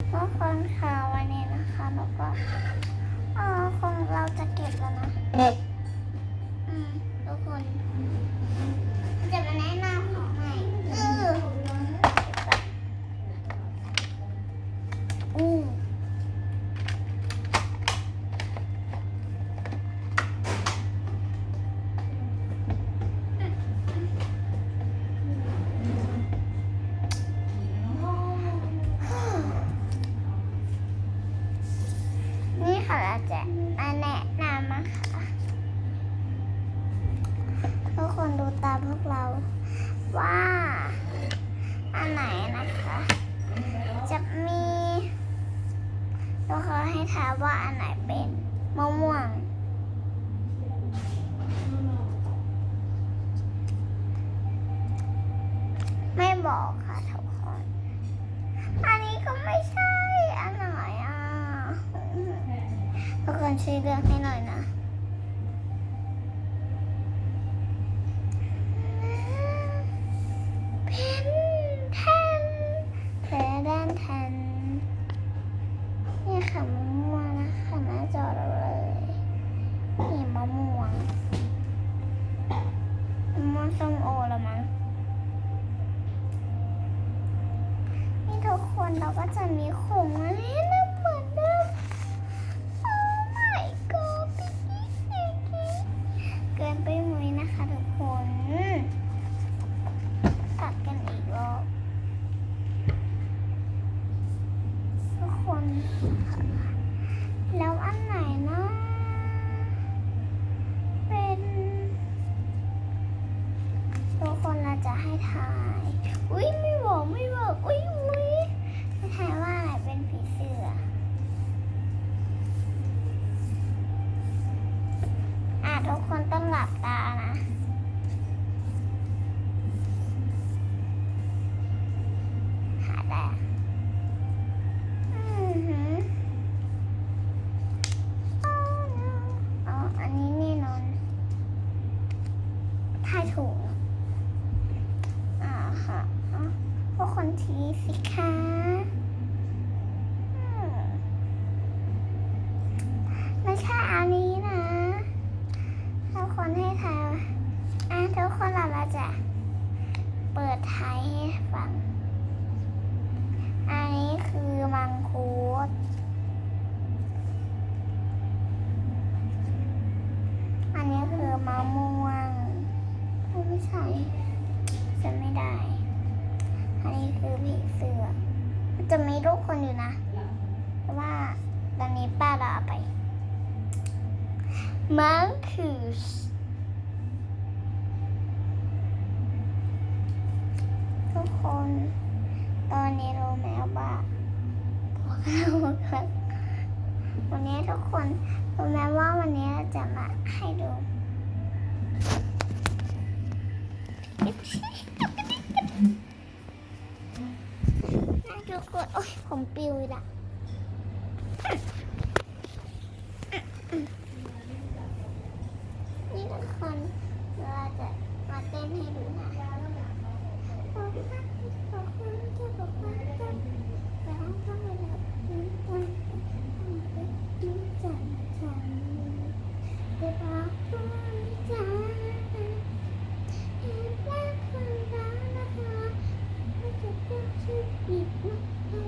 ทุกคนค่ะวันนี้นะคะเราก็เออคงเราจะเก็บแล้วนะ อืมทุกคนจะมาแนะนำของใหม่คืออืม นี่ค่ะเราจะมาแนะนำนะคะทุกคนดูตามพวกเราว่า อันไหนนะคะ จะมีทุกคนให้ทายว่าอันไหนเป็นมะม่วงไม่บอกค่ะทุกคน อันนี้ก็ไม่ใช่อันไหนอะ ทุกคนช่วยเลือกให้หน่อยนะเพนแทนเพนแทนนี่ค่ะมะม่วงนะคะหน้าจอเราเลยนี่มะม่วงมะม่วงส้มโอละมั้งนี่ทุกคนเราก็จะมีของมาให้นะเหมือนเดิม Oh my god ปิ๊กปิ๊กปิ๊กปิ๊กเกินไปไหมนะคะทุกคน ตัดกันอีกรอบทุกคนค่ะ แล้วอันไหนนะ เป็นทุกคนเราจะให้ทาย อุ้ยไม่บอกไม่บอกอุ้ยอุ้ยให้ทายว่าอะไรเป็นผีเสื้ออะทุกคนต้องหลับตานะ หาได้อือหืออ๋อ no อ๋อ อันนี้แน่นอน ทายถูกอ่าค่ะพวกคนทีสิคะไม่ใช่อันนี้นะทุกคนให้ทายว่าอะทุกคนเราเราจะเปิดทายให้ฟัง อันนี้คือมังคุด อันนี้คือมะม่วงโอ้ไม่ใช่ ฉันไม่ได้ อันนี้คือผีเสือมันจะมีรูปคนอยู่นะแต่ว่าตอนนี้ป้าเราเอาไปมังคุสทุกคน ตอนนี้รู้ไหมว่าพวกเราครับวันนี้ทุกคนรู้ไหมว่าวันนี้เราจะมาให้ดูน่า ทุกคนโอ้ยผมปิวละ Mm-hmm.